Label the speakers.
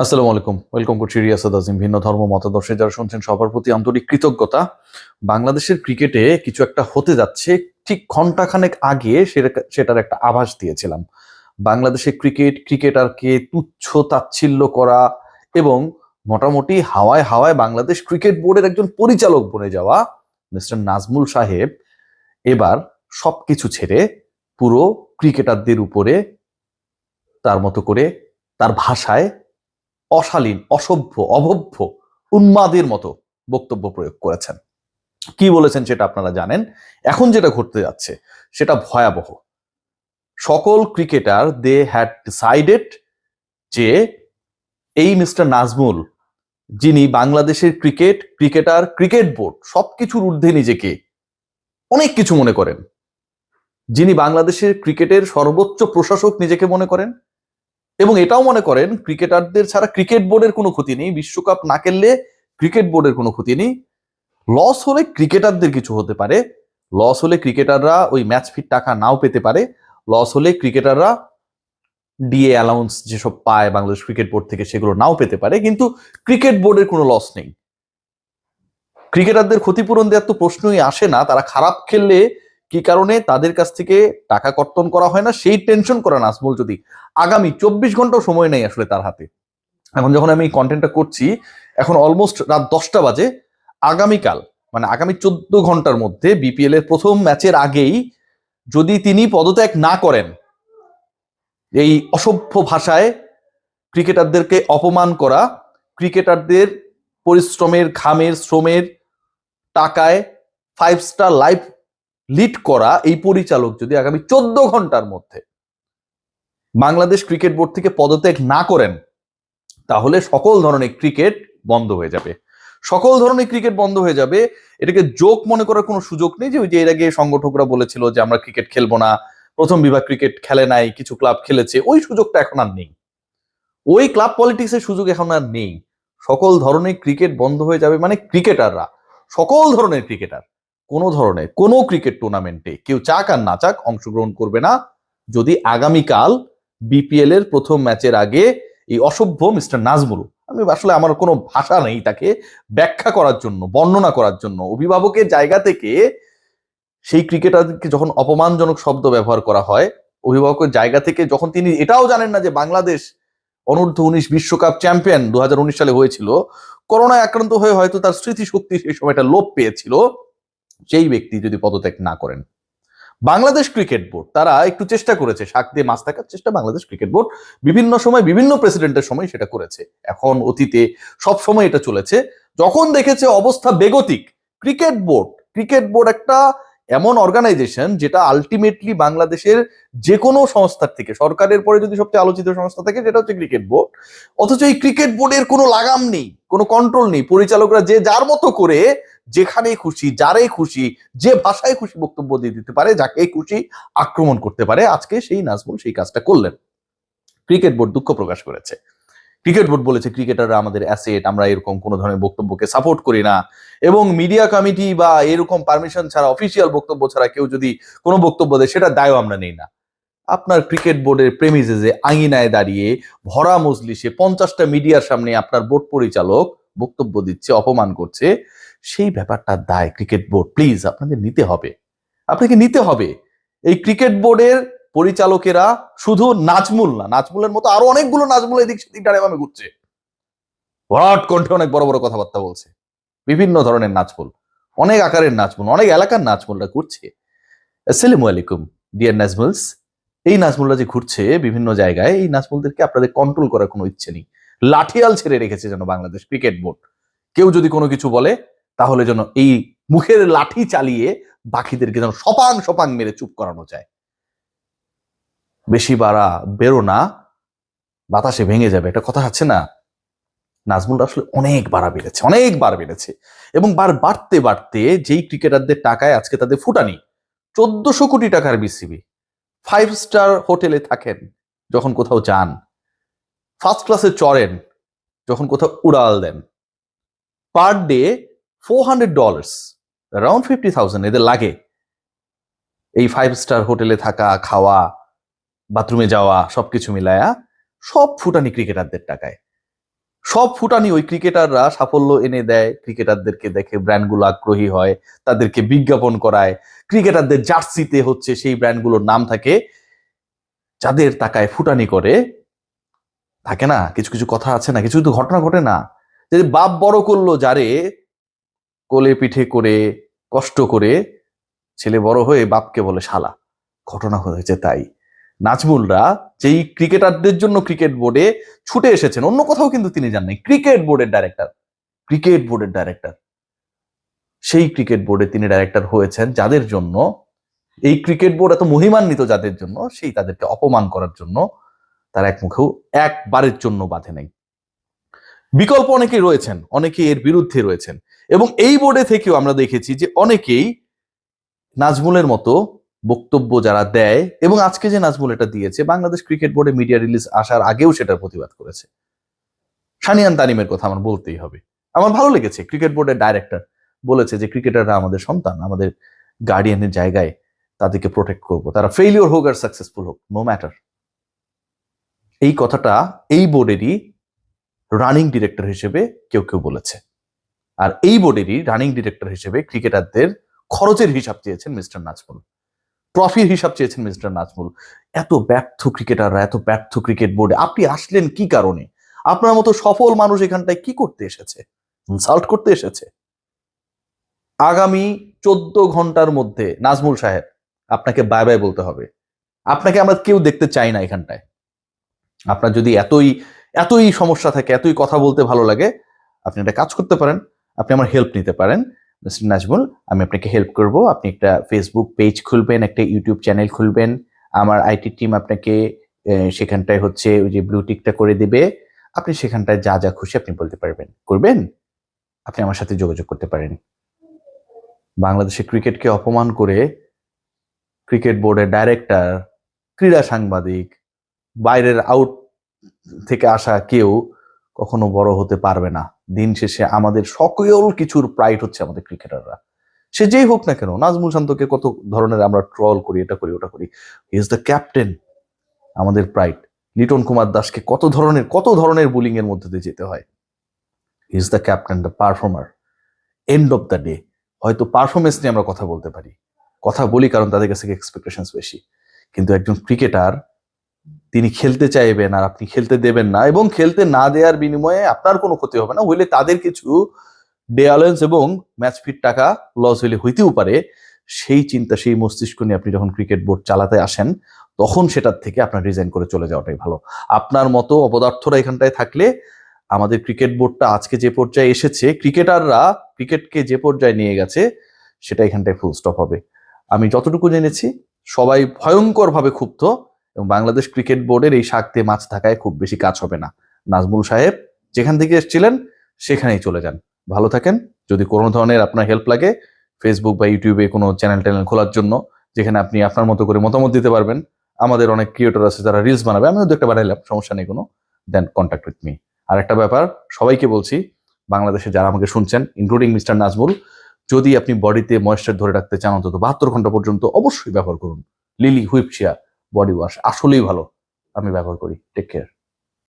Speaker 1: আসসালামু আলাইকুম। ওয়েলকাম করছি রিয়াসাদ আজিম ভিন্ন ধর্ম, মতাদর্শে যারা শুনছেন, সবার প্রতি আন্তরিক কৃতজ্ঞতা। বাংলাদেশের ক্রিকেটে কিছু একটা হতে যাচ্ছে, ঠিক ঘন্টাখানেক আগে সেটা- সেটার একটা আভাস দিয়েছিলাম। বাংলাদেশের ক্রিকেট, ক্রিকেটারকে তুচ্ছ তাচ্ছিল্য করা এবং মোটামুটি হাওয়ায় হাওয়ায় বাংলাদেশ ক্রিকেট বোর্ডের একজন পরিচালক বনে যাওয়া মিস্টার নাজমুল সাহেব এবার সবকিছু ছেড়ে পুরো ক্রিকেটারদের উপরে তার মতো করে তার ভাষায় অশালীন, অসভ্য, অভভ্য, উন্মাদের মতো বক্তব্য প্রয়োগ করেছেন। কি বলেছেন সেটা আপনারা জানেন। এখন যেটা ঘটতে যাচ্ছে, সেটা ভয়াবহ। সকল ক্রিকেটার, দে হ্যাড ডিসাইডেড যে এই মিস্টার নাজমুল, যিনি বাংলাদেশের ক্রিকেট, ক্রিকেটার, ক্রিকেট বোর্ড, সবকিছুর ঊর্ধ্বে নিজেকে অনেক কিছু মনে করেন। যিনি বাংলাদেশের ক্রিকেটের সর্বোচ্চ প্রশাসক নিজেকে মনে করেন। এবং এটাও মনে করেন ক্রিকেটারদের ছাড়া ক্রিকেট বোর্ডের কোনো ক্ষতি নেই, বিশ্বকাপ না খেললে ক্রিকেট বোর্ডের কোনো ক্ষতি নেই। লস হলে ক্রিকেটারদের কিছু হতে পারে, লস হলে ক্রিকেটাররা ওই ম্যাচ ফিট টাকা নাও পেতে পারে, লস হলে ক্রিকেটাররা ডিএ অ্যালাউন্স যেসব পায় বাংলাদেশ ক্রিকেট বোর্ড থেকে সেগুলো নাও পেতে পারে, কিন্তু ক্রিকেট বোর্ডের কোনো লস নেই। ক্রিকেটারদের ক্ষতিপূরণ দেওয়ার তো প্রশ্নই আসে না, তারা খারাপ খেললে কি কারণে? তাদের কাছ থেকে টাকা কর্তন করা হয় না, সেই টেনশন করা নাজমুল যদি আগামী চব্বিশ ঘন্টাও সময় নেই আসলে তার হাতে। এখন যখন আমি কন্টেন্টটা করছি, এখন অলমোস্ট রাত দশটা বাজে, আগামীকাল মানে আগামী চোদ্দ ঘণ্টার মধ্যে বিপিএল এর প্রথম ম্যাচের আগেই যদি তিনি পদত্যাগ না করেন, এই অসভ্য ভাষায় ক্রিকেটারদেরকে অপমান করা ক্রিকেটারদের পরিশ্রমের, ঘামের, শ্রমের টাকায় ফাইভ স্টার লাইফ লিড করা এই পরিচালক যদি আগামী চোদ্দ ঘণ্টার মধ্যে বাংলাদেশ ক্রিকেট বোর্ড থেকে পদত্যাগ না করেন, তাহলে সকল ধরনের ক্রিকেট বন্ধ হয়ে যাবে। সকল ধরনের ক্রিকেট বন্ধ হয়ে যাবে। এটাকে জোক মনে করার কোনো সুযোগ নেই যে ওই যে এর আগে সংগঠকরা বলেছিল যে আমরা ক্রিকেট খেলব না, প্রথম বিভাগ ক্রিকেট খেলে নাই, কিছু ক্লাব খেলেছে, ওই সুযোগটা এখন আর নেই। ওই ক্লাব পলিটিক্সের সুযোগ এখন আর নেই। সকল ধরনের ক্রিকেট বন্ধ হয়ে যাবে মানে ক্রিকেটাররা সকল ধরনের ক্রিকেটার কোনো ধরনের, কোনো ক্রিকেট টুর্নামেন্টে কেউ চাক আর না চাক অংশগ্রহণ করবে না। যদি আগামীকাল বিপিএল এর প্রথম ম্যাচের আগে এই অসভ্য মিস্টার নাজমুল, আমি আসলে আমার কোনো ভাষা নেই তাকে, ব্যাখ্যা করার জন্য, বর্ণনা করার জন্য, অভিভাবকের জায়গা থেকে সেই ক্রিকেটারকে যখন অপমানজনক শব্দ ব্যবহার করা হয়, অভিভাবকের জায়গা থেকে যখন তিনি এটাও জানেন না যে বাংলাদেশ অনূর্ধ্ব উনিশ বিশ্বকাপ চ্যাম্পিয়ন দু হাজার উনিশ সালে হয়েছিল, করোনায় আক্রান্ত হয়ে হয়তো তার স্মৃতিশক্তি সেই সময়টা লোপ পেয়েছিল। সেই ব্যক্তি যদি পদত্যাগ না করেন। বাংলাদেশ ক্রিকেট বোর্ড, তারা একটু চেষ্টা করেছে, শাক দিয়ে মাছ থাকার চেষ্টা বাংলাদেশ ক্রিকেট বোর্ড বিভিন্ন সময়, বিভিন্ন প্রেসিডেন্টের সময় সেটা করেছে। এখন অতীতে সব সময় এটা চলেছে। যখন দেখেছে অবস্থা বেগতিক, ক্রিকেট বোর্ড ক্রিকেট বোর্ড একটা এমন অর্গানাইজেশন যেটা আলটিমেটলি বাংলাদেশের যে কোনো সংস্থার থেকে, সরকারের পরে যদি সবচেয়ে আলোচিত সংস্থা থাকে সেটা হচ্ছে ক্রিকেট বোর্ড অথচ এই ক্রিকেট বোর্ডের কোনো লাগাম নেই, কোনো কন্ট্রোল নেই। পরিচালকরা যে যার মতো করে যেখানেই খুশি যারে খুশি, যে ভাষায় খুশি বক্তব্য দিয়ে দিতে পারে যাকে খুশি আক্রমণ করতে পারে, আজকে সেই নাজমুল সেই কাজটা করলেন। ক্রিকেট বোর্ড দুঃখ প্রকাশ করেছে। ক্রিকেট বোর্ড বলেছে, ক্রিকেটাররা আমাদের অ্যাসেট আমরা এরকম কোনো ধরনের বক্তব্যকে সাপোর্ট করি না। এবং মিডিয়া কমিটি বা এরকম পারমিশন ছাড়া অফিসিয়াল বক্তব্য ছাড়া কেউ যদি কোনো বক্তব্য দেয় সেটা দায়ও আমরা নেই না। আপনার ক্রিকেট বোর্ডের প্রেমিসেসে আঙিনায় দাঁড়িয়ে ভরা মজলিসে পঞ্চাশটা মিডিয়ার সামনে আপনার বোর্ড পরিচালক বক্তব্য দিচ্ছে, অপমান করছে, সেই ব্যাপারটা দায় ক্রিকেট বোর্ড। প্লিজ, আপনাদের নিতে হবে। আপনাকে নিতে হবে। এই ক্রিকেট বোর্ডের পরিচালকেরা শুধু নাজমুল না, নাজমুলের মতো আরও অনেকগুলো নাজমুল এদিক সেদিক আমি ঘুরছে। ভরাট কণ্ঠে অনেক বড় বড় কথাবার্তা বলছে। বিভিন্ন ধরনের নাজমুল, অনেক আকারের নাজমুল, অনেক এলাকার নাজমুলরা ঘুরছে। আসসালামু আলাইকুম, ডিয়ার নাজমুলস। এই নাজমুলরা যে ঘুরছে বিভিন্ন জায়গায়, এই নাজমুলদেরকে আপনাদের কন্ট্রোল করার কোনো ইচ্ছে নেই। লাঠিয়াল ছেড়ে রেখেছে যেন বাংলাদেশ ক্রিকেট বোর্ড কেউ যদি কোনো কিছু বলে, তাহলে যেন এই মুখের লাঠি চালিয়ে বাকিদেরকে যেন সপাং সপাং মেরে চুপ করানো যায়। বেশি বাড়া বেরো না, বাতাসে ভেঙে যাবে। একটা কথা আছে না? নাজমুল আসলে অনেক বাড়া বেড়েছে, অনেক বার বেড়েছে। এবং বার বাড়তে বাড়তে যেই ক্রিকেটারদের টাকায় আজকে তাদের ফুটানি, চোদ্দশো কোটি টাকার বিসিবি। ফাইভ স্টার হোটেলে থাকেন, যখন কোথাও যান। ফার্স্ট ক্লাসে চড়েন, যখন কোথাও উড়াল দেন। Per day four hundred dollars around fifty thousand এদের লাগে। এই ফাইভ স্টার হোটেলে থাকা, খাওয়া বাথরুমে যাওয়া, সবকিছু মিলায়া সব ফুটানি ক্রিকেটারদের টাকায়। সব ফুটানি ওই ক্রিকেটাররা সাফল্য এনে দেয়, ক্রিকেটারদেরকে দেখে ব্র্যান্ডগুলো আগ্রহী হয়, তাদেরকে বিজ্ঞাপন করায়। ক্রিকেটারদের জার্সিতে হচ্ছে সেই ব্র্যান্ডগুলোর নাম থাকে। যাদের টাকায় ফুটানি করে, থাকে না? কিছু কিছু কথা আছে না? কিছু কিছু ঘটনা ঘটে না? যে বাপ বড় করল যারে কোলে পিঠে করে, কষ্ট করে, ছেলে বড় হয়ে বাপকে বলে শালা। ঘটনা হয়েছে তাই। নাজমুলরা যেই ক্রিকেটারদের জন্য ক্রিকেট বোর্ডে ছুটে এসেছেন, অন্য কোথাও কিন্তু তিনি যান নাই। ক্রিকেট বোর্ডের ডাইরেক্টর ক্রিকেট বোর্ডের ডাইরেক্টর সেই ক্রিকেট বোর্ডে তিনি ডাইরেক্টর হয়েছেন যাদের জন্য, এই ক্রিকেট বোর্ড এত মহিমান্বিত যাদের জন্য, সেই তাদেরকে অপমান করার জন্য তার এক মুখেও একবারের জন্য বাধে নাই। বিকল্প অনেকেই রয়েছেন, অনেকেই এর বিরুদ্ধে রয়েছেন। এবং এই বোর্ডে থেকেও আমরা দেখেছি যে অনেকেই নাজমুলের মতো বক্তব্য যারা দেয় এবং আজকে যে নাজমুল এটা দিয়েছে, বাংলাদেশ ক্রিকেট বোর্ডে মিডিয়া রিলিজ আসার আগেও সেটার প্রতিবাদ করেছে। সানিয়ান তানিমের কথা আমার বলতেই হবে। আমার ভালো লেগেছে। ক্রিকেট বোর্ডের ডাইরেক্টর বলেছে যে ক্রিকেটাররা আমাদের সন্তান, আমাদের গার্ডিয়ানের জায়গায় তাদেরকে প্রোটেক্ট করব। তারা ফেইলিওর হোক আর সাকসেসফুল হোক নো ম্যাটার এই কথাটা এই বোর্ডেরই রানিং ডিরেক্টর হিসেবে কেউ কেউ বলেছে। আর এই বোর্ডেরই রানিং ডিরেক্টর হিসেবে ক্রিকেটারদের খরচের হিসাব চেয়েছেন মিস্টার নাজমুল। ট্রফির হিসাব চেয়েছেন মিস্টার নাজমুল। এত ব্যর্থ ক্রিকেটাররা, এত ব্যর্থ ক্রিকেট বোর্ডে। আপনি আসলেন কি কারণে? আপনার মতো সফল মানুষ এখানটায় কি করতে এসেছে? ইনসাল্ট করতে এসেছে? আগামী চোদ্দ ঘণ্টার মধ্যে নাজমুল সাহেব, আপনাকে বাই বাই বলতে হবে। আপনাকে আমরা কেউ দেখতে চাই না এখানটায়। আপনার যদি এতই এতই সমস্যা থাকে, এতই কথা বলতে ভালো লাগে, আপনি একটা কাজ করতে পারেন। আপনি আমার হেল্প নিতে পারেন। নাজমুল আমি আপনাকে হেল্প করব। আপনি একটা ফেসবুক পেজ খুলবেন, একটা ইউটিউব চ্যানেল খুলবেন। আমার আইটি টিম আপনাকে সেখানটায় হচ্ছে ওই যে ব্লু টিকটা করে দিবে। আপনি সেখানটায় যা যা খুশি আপনি বলতে পারবেন। করবেন? আপনি আমার সাথে যোগাযোগ করতে পারেন। বাংলাদেশের ক্রিকেটকে অপমান করে ক্রিকেট বোর্ডের ডাইরেক্টর ক্রীড়া সাংবাদিক, বাইরের আউট থেকে আসা কেউ কখনো বড় হতে পারবে না। দিন শেষে আমাদের সকল কিছুর প্রাইড হচ্ছে আমাদের ক্রিকেটাররা সে যেই হোক না কেন, নাজমুল শান্তকে কত ধরনের আমরা ট্রল করি, এটা করি, ওটা করি। ইজ দ্য ক্যাপ্টেন আমাদের প্রাইড লিটন কুমার দাসকে কত ধরনের কত ধরনের বুলিং এর মধ্যে দিয়ে যেতে হয়। Is the captain the performer end of the day হয়তো পারফরমেন্স নিয়ে আমরা কথা বলতে পারি। কথা বলি কারণ তাদের কাছে এক্সপেকটেশন বেশি। কিন্তু একজন ক্রিকেটার তিনি খেলতে চাইবেন আর আপনি খেলতে দেবেন না এবং খেলতে না দেওয়ার বিনিময়ে আপনার কোনো ক্ষতি হবে না। হইলে তাদের কিছু ডে অ্যালায়েন্স এবং ম্যাচ ফিট টাকা লস হইলে হইতেও পারে। সেই চিন্তা, সেই মস্তিষ্ক নিয়ে আপনি যখন ক্রিকেট বোর্ড চালাতে আসেন, তখন সেটার থেকে আপনার রিজাইন করে চলে যাওয়াটাই ভালো। আপনার মতো অপদার্থরা এখানটায় থাকলে আমাদের ক্রিকেট বোর্ডটা আজকে যে পর্যায়ে এসেছে ক্রিকেটাররা ক্রিকেটকে যে পর্যায়ে নিয়ে গেছে, সেটা এখানটায় ফুল স্টপ হবে। আমি যতটুকু জেনেছি, সবাই ভয়ঙ্করভাবে ক্ষুব্ধ। এবং বাংলাদেশ ক্রিকেট বোর্ডের এই শাক দিয়ে মাছ থাকায় খুব বেশি কাজ হবে না। নাজমুল সাহেব যেখান থেকে এসেছিলেন, সেখানেই চলে যান। ভালো থাকেন। যদি কোনো ধরনের আপনার হেল্প লাগে ফেসবুক বা ইউটিউবে কোনো চ্যানেল ট্যানেল খোলার জন্য, যেখানে আপনি আপনার মতো করে মতামত দিতে পারবেন, আমাদের অনেক ক্রিয়েটর আছে যারা রিলস বানাবে, আমিও দু একটা বানাইলাম, সমস্যা নেই কোনো দেন কন্ট্যাক্ট উইথ মি আর একটা ব্যাপার, সবাইকে বলছি, বাংলাদেশে যারা আমাকে শুনছেন ইনক্লুডিং মিস্টার নাজমুল, যদি আপনি বডিতে ময়েশ্চার ধরে রাখতে চান, অন্তত বাহাত্তর ঘণ্টা পর্যন্ত অবশ্যই ব্যবহার করুন। Lily whip shea body wash আসলেই ভালো। আমি ব্যবহার করি টেক কেয়ার